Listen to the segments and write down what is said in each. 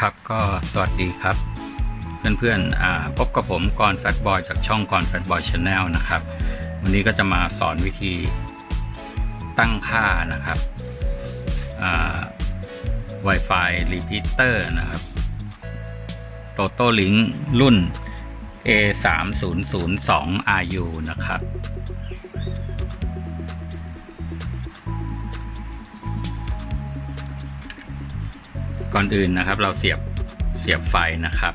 ครับก็สวัสดีครับ เพื่อนๆพบกับผมกรแฟตบอยจากช่องกรแฟตบอยชาแนลนะครับ วันนี้ก็จะมาสอนวิธีตั้งค่านะครับ Wi-Fi Repeater นะครับ Total Link รุ่น A 3 0 0 2 RU นะครับ ก่อนอื่นนะครับ เราเสียบเสียบไฟนะครับ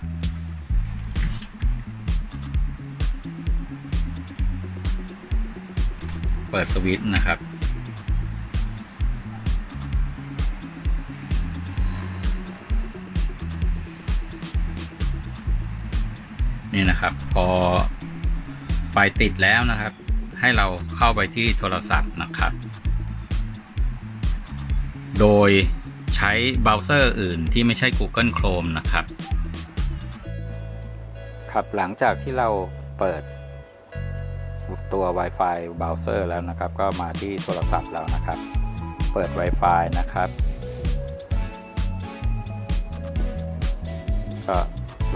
เปิดสวิตช์นะครับ นี่นะครับ พอไฟติดแล้วนะครับ ให้เราเข้าไปที่โทรศัพท์นะครับ โดย ช้เบราว์เซอร์อื่นที่ไม่ใช่ Google Chrome นะครับ ครับหลังจากที่เราเปิดตัว Wi-Fi เบราว์เซอร์แล้วนะครับ ก็มาที่โทรศัพท์เรานะครับ เปิด Wi-Fi นะครับ ก็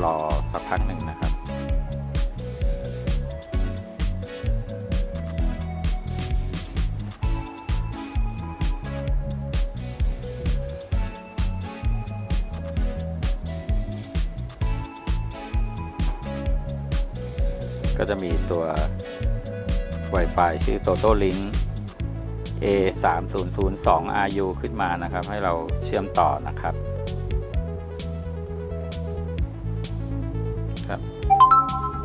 รอสักพักหนึ่งนะครับ ก็จะมีตัว Wi-Fi ชื่อ Total Link A 3 0 0 2 RU ขึ้นมานะครับ ให้เราเชื่อมต่อนะครับ ครับ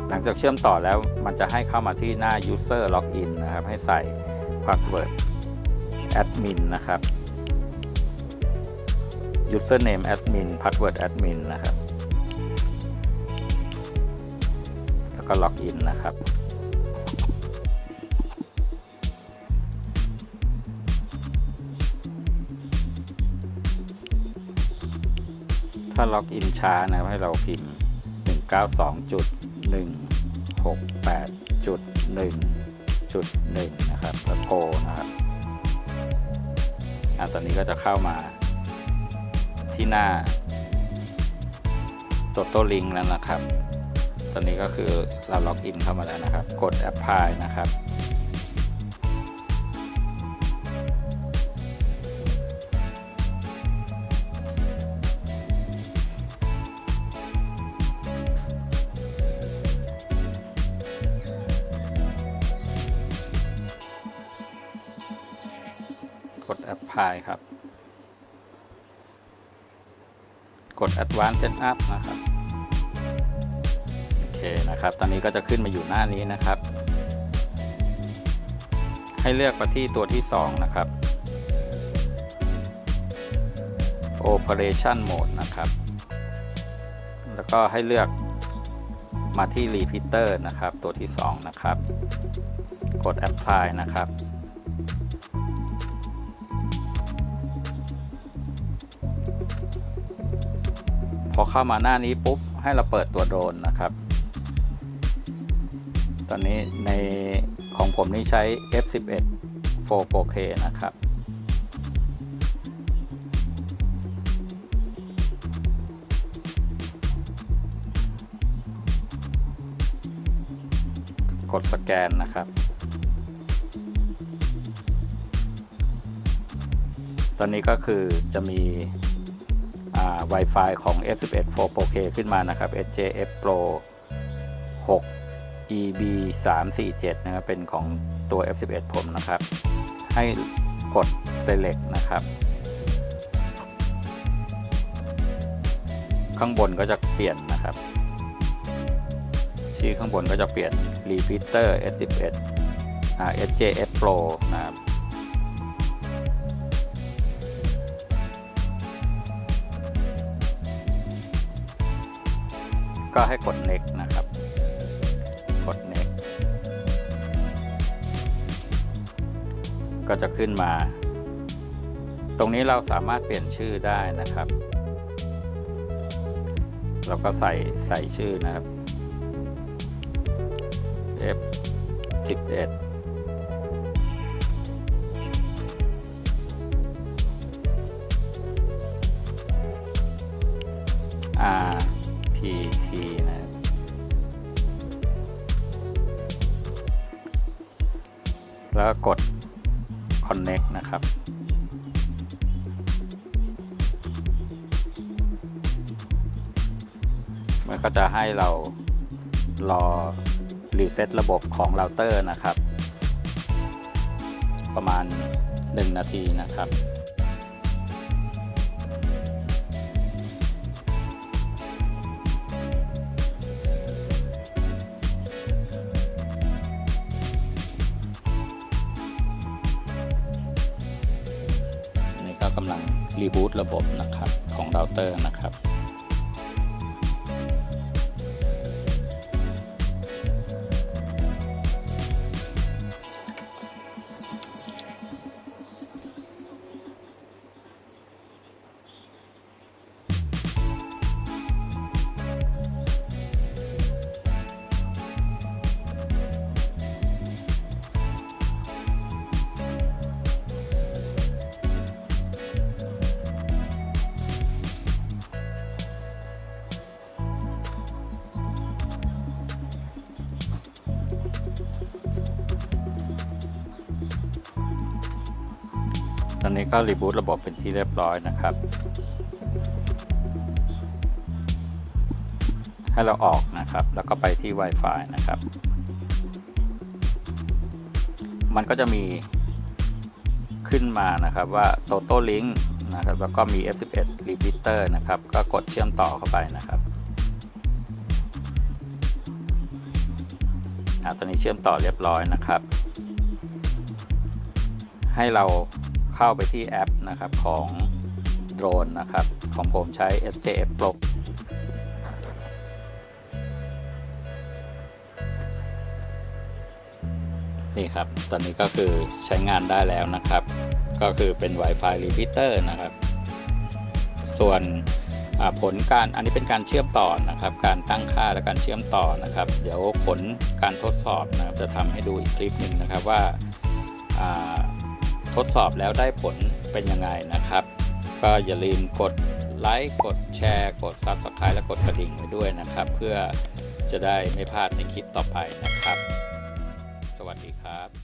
หลังจากเชื่อมต่อแล้วมันจะให้เข้ามาที่หน้า User Login นะครับ ให้ใส่ Password Admin นะครับ Username Admin Password Admin นะครับ แล้วก็ล็อกอินนะครับถ้าล็อกอินช้านะครับให้เราพิมพ์ 192.168.1.1 นะครับแล้วโกนะครับอะตอนนี้ก็จะเข้ามาที่หน้า Total Link แล้วนะครับ ตอนนี้ก็คือเราล็อกอินเข้ามาแล้วนะครับ กด Apply นะครับ กด Apply ครับ กด Advanced Setup นะครับ เคนะครับ ตอนนี้ก็จะขึ้นมาอยู่หน้านี้นะครับ ให้เลือกไปที่ตัวที่ 2 นะครับ Operation Mode นะครับ แล้วก็ให้เลือกมาที่ Repeater นะครับ ตัวที่ 2 นะครับ กด Apply นะครับพอเข้ามาหน้านี้ปุ๊บให้เราเปิดตัวโดรนนะครับ ตอนนี้ในของผมนี่ใช้ F11 4K นะครับ กดสแกนนะครับ ตอนนี้ก็คือจะมี Wi-Fi ของ F11 4 4K ขึ้นมานะครับ SJF Pro 6 EB 347นะครับเป็นของตัว F11 ผมนะครับ ให้กด Select นะครับ ข้างบนก็จะเปลี่ยนนะครับ ชื่อข้างบนก็จะเปลี่ยน Repeater S11 อ่า SJF Pro นะครับก็ให้กด next นะครับ ก็จะขึ้นมา ตรงนี้เราสามารถเปลี่ยนชื่อได้นะครับ เราก็ใส่ใส่ชื่อนะครับ F 11 RPT นะครับแล้วกด connect นะครับ มันก็จะให้เรารอรีเซ็ตระบบของเราเตอร์นะครับ ประมาณ 1 นาทีนะครับ ก็กำลังรีบูตระบบนะครับของเราเตอร์นะครับ ตอนนี้ก็รีบูตระบบเป็นที่เรียบร้อยนะครับ ให้เราออกนะครับ แล้วก็ไปที่ Wi-Fi นะครับ มันก็จะมีขึ้นมานะครับว่า Total Link นะครับ แล้วก็มี F11 Repeater นะครับ ก็กดเชื่อมต่อเข้าไปนะครับอ่าตอนนี้เชื่อมต่อเรียบร้อยนะครับ ให้เรา เข้าไปที่แอปนะครับของโดรนนะครับ ของผมใช้ SJF Pro นี่ครับ ตอนนี้ก็คือใช้งานได้แล้วนะครับ ก็คือเป็น Wi-Fi Repeater นะครับ ส่วนผลการอันนี้เป็นการเชื่อมต่อนะครับ การตั้งค่าและการเชื่อมต่อนะครับ เดี๋ยวผลการทดสอบนะครับจะทำให้ดูอีกคลิปหนึ่งนะครับว่า ทดสอบแล้วได้ผลเป็นยังไงนะครับ ก็อย่าลืมกดไลค์กดแชร์ กด Subscribe และกดกระดิ่งไว้ด้วยนะครับ เพื่อจะได้ไม่พลาดในคลิปต่อไปนะครับ สวัสดีครับ